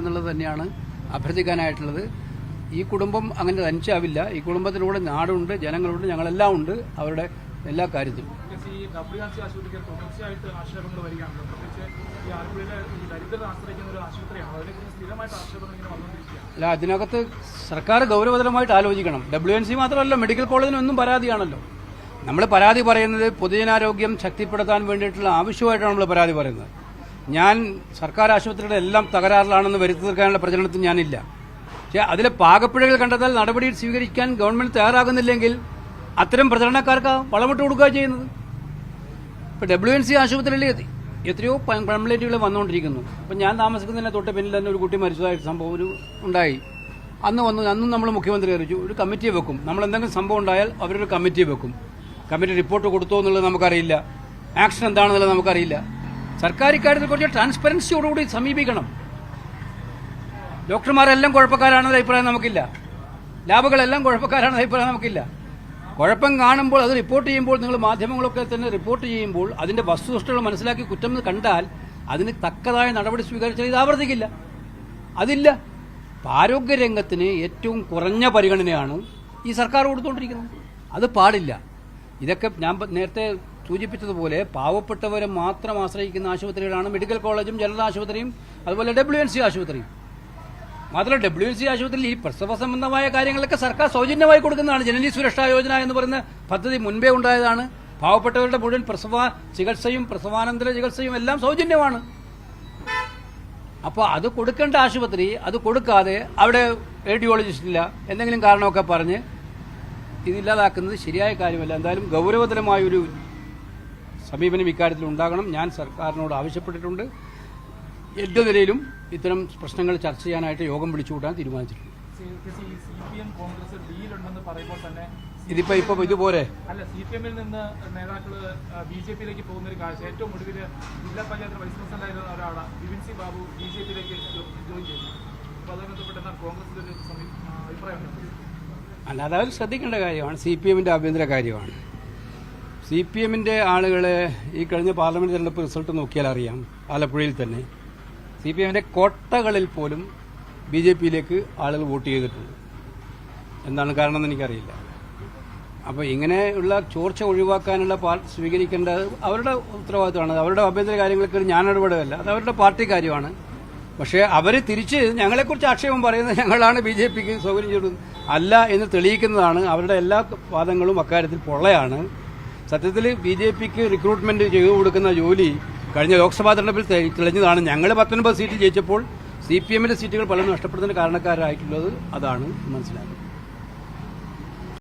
എന്നുള്ളത് തന്നെയാണ് അഭ്യർത്ഥിക്കാനായിട്ടുള്ളത്. ഈ കുടുംബം അങ്ങനെ തനിച്ചാവില്ല. ഈ കുടുംബത്തിലൂടെ നാടുണ്ട് ജനങ്ങളുണ്ട് ഞങ്ങളെല്ലാം ഉണ്ട്. അവരുടെ എല്ലാ കാര്യത്തിലും. അല്ല അതിനകത്ത് സർക്കാർ ഗൗരവതരമായിട്ട് ആലോചിക്കണം. ഡബ്ല്യു എൻ സി മാത്രമല്ല മെഡിക്കൽ കോളേജിനൊന്നും പരാതിയാണല്ലോ. നമ്മൾ പരാതി പറയുന്നത് പൊതുജനാരോഗ്യം ശക്തിപ്പെടുത്താൻ വേണ്ടിയിട്ടുള്ള ആവശ്യമായിട്ടാണ് നമ്മൾ പരാതി പറയുന്നത്. ഞാൻ സർക്കാർ ആശുപത്രിയുടെ എല്ലാം തകരാറിലാണെന്ന് വരുത്തി തീർക്കാനുള്ള പ്രചരണത്തിൽ ഞാനില്ല. പക്ഷേ അതിലെ പാകപ്പിഴകൾ കണ്ടെത്താൽ നടപടി സ്വീകരിക്കാൻ ഗവൺമെന്റ് തയ്യാറാകുന്നില്ലെങ്കിൽ അത്തരം പ്രചരണക്കാർക്ക് വളമിട്ട് കൊടുക്കുക ചെയ്യുന്നത്. ഇപ്പൊ ഡബ്ല്യു എൻ സി ആശുപത്രിയിൽ എത്രയോ കംപ്ലൈന്റുകൾ വന്നുകൊണ്ടിരിക്കുന്നു. അപ്പം ഞാൻ താമസിക്കുന്നതിന് തൊട്ട് പിന്നിൽ തന്നെ ഒരു കുട്ടി മരിച്ചതായിട്ട് സംഭവം ഒരു ഉണ്ടായി. അന്ന് വന്നു അന്നും നമ്മൾ മുഖ്യമന്ത്രി അറിയിച്ചു ഒരു കമ്മിറ്റി വെക്കും. നമ്മൾ എന്തെങ്കിലും സംഭവം ഉണ്ടായാൽ അവരൊരു കമ്മിറ്റി വെക്കും. കമ്മിറ്റി റിപ്പോർട്ട് കൊടുത്തോ എന്നുള്ളത് നമുക്കറിയില്ല. ആക്ഷൻ എന്താണെന്നുള്ളത് നമുക്കറിയില്ല. സർക്കാർ ഇക്കാര്യത്തിൽ കുറച്ച് ട്രാൻസ്പെറൻസിയോടുകൂടി സമീപിക്കണം. ഡോക്ടർമാരെല്ലാം കുഴപ്പക്കാരാണെന്ന അഭിപ്രായം നമുക്കില്ല. ലാബുകളെല്ലാം കുഴപ്പക്കാരാണെന്ന അഭിപ്രായം നമുക്കില്ല. കുഴപ്പം കാണുമ്പോൾ അത് റിപ്പോർട്ട് ചെയ്യുമ്പോൾ നിങ്ങൾ മാധ്യമങ്ങളൊക്കെ തന്നെ റിപ്പോർട്ട് ചെയ്യുമ്പോൾ അതിന്റെ വസ്തുനിഷ്ഠകൾ മനസ്സിലാക്കി കുറ്റം കണ്ടാൽ അതിന് തക്കതായ നടപടി സ്വീകരിച്ചാൽ ഇത് ആവർത്തിക്കില്ല. അതില്ല. ആരോഗ്യരംഗത്തിന് ഏറ്റവും കുറഞ്ഞ പരിഗണനയാണ് ഈ സർക്കാർ കൊടുത്തുകൊണ്ടിരിക്കുന്നത്. അത് പാടില്ല. ഇതൊക്കെ ഞാൻ നേരത്തെ സൂചിപ്പിച്ചതുപോലെ പാവപ്പെട്ടവരെ മാത്രം ആശ്രയിക്കുന്ന ആശുപത്രികളാണ് മെഡിക്കൽ കോളേജും ജനറൽ ആശുപത്രിയും അതുപോലെ ഡബ്ല്യു എൻ സി ആശുപത്രിയും. മാത്രമല്ല ഡബ്ല്യു എൻ സി ആശുപത്രിയിൽ ഈ പ്രസവ സംബന്ധമായ കാര്യങ്ങളൊക്കെ സർക്കാർ സൗജന്യമായി കൊടുക്കുന്നതാണ്. ജനനി സുരക്ഷാ യോജന എന്ന് പറയുന്ന പദ്ധതി മുൻപേ ഉണ്ടായതാണ്. പാവപ്പെട്ടവരുടെ മുഴുവൻ പ്രസവ ചികിത്സയും പ്രസവാനന്തര ചികിത്സയും എല്ലാം സൗജന്യമാണ്. അപ്പോൾ അത് കൊടുക്കേണ്ട ആശുപത്രി അത് കൊടുക്കാതെ അവിടെ റേഡിയോളജിസ്റ്റ് ഇല്ല എന്തെങ്കിലും കാരണമൊക്കെ പറഞ്ഞ് ഇതില്ലാതാക്കുന്നത് ശരിയായ കാര്യമല്ല. എന്തായാലും ഗൗരവതരമായൊരു സമീപനം ഇക്കാര്യത്തിൽ ഉണ്ടാകണം. ഞാൻ സർക്കാരിനോട് ആവശ്യപ്പെട്ടിട്ടുണ്ട്. എന്റെ നിലയിലും ഇത്തരം പ്രശ്നങ്ങൾ ചർച്ച ചെയ്യാനായിട്ട് യോഗം തീരുമാനിച്ചിട്ടുണ്ട്. കോൺഗ്രസ് പറയുമ്പോൾ തന്നെ ഇതിപ്പോ ഇപ്പൊ ഇതുപോലെ. അല്ല സി പി എമ്മിൽ നിന്ന് നേതാക്കൾ ബി ജെ പിയിലേക്ക് പോകുന്ന ഒരു കാഴ്ച. ഏറ്റവും ഒടുവിൽ ജില്ലാ പഞ്ചായത്ത് വൈസ് പ്രസിഡന്റായിരുന്ന ഒരാളാണ് Bipin C Babu B J പിയിലേക്ക് ജോയിൻ ചെയ്തു അപ്പോൾ അതുമായി ബന്ധപ്പെട്ട് കോൺഗ്രസിന്റെ ഒരു അഭിപ്രായം അല്ലാതെ അവർ ശ്രദ്ധിക്കേണ്ട കാര്യമാണ്. സി പി എമ്മിന്റെ ആഭ്യന്തര കാര്യമാണ്. സി പി എമ്മിന്റെ ആളുകളെ ഈ കഴിഞ്ഞ പാർലമെന്റ് തെരഞ്ഞെടുപ്പ് റിസൾട്ട് നോക്കിയാൽ അറിയാം ആലപ്പുഴയിൽ തന്നെ. സി പി എമ്മിന്റെ കോട്ടകളിൽ പോലും ബി ജെ പിയിലേക്ക് ആളുകൾ വോട്ട് ചെയ്തിട്ടുണ്ട്. എന്താണ് കാരണം എന്ന് എനിക്കറിയില്ല അപ്പോൾ ഇങ്ങനെയുള്ള ചോർച്ച ഒഴിവാക്കാനുള്ള പാർ സ്വീകരിക്കേണ്ടത് അവരുടെ ഉത്തരവാദിത്തമാണ് അവരുടെ ആഭ്യന്തര കാര്യങ്ങൾക്ക് ഞാൻ ഇടപെടുകയല്ല അത് അവരുടെ പാർട്ടി കാര്യമാണ്. പക്ഷേ അവർ തിരിച്ച് ഞങ്ങളെക്കുറിച്ച് ആക്ഷേപം പറയുന്നത് ഞങ്ങളാണ് ബി ജെ പിക്ക് സൗകര്യം ചെയ്തത്. അല്ല എന്ന് തെളിയിക്കുന്നതാണ് അവരുടെ എല്ലാ വാദങ്ങളും അക്കാര്യത്തിൽ പൊള്ളയാണ്. സത്യത്തിൽ ബി ജെ പിക്ക് റിക്രൂട്ട്മെന്റ് ചെയ്തു കൊടുക്കുന്ന ജോലി കഴിഞ്ഞ ലോക്സഭാ തെരഞ്ഞെടുപ്പിൽ തെളിഞ്ഞതാണ്. ഞങ്ങൾ പത്തൊൻപത് സീറ്റ് ജയിച്ചപ്പോൾ സി പി എമ്മിന്റെ സീറ്റുകൾ പലരും നഷ്ടപ്പെടുന്നതിന് കാരണക്കാരായിട്ടുള്ളത് അതാണ് മനസ്സിലാക്കുന്നത്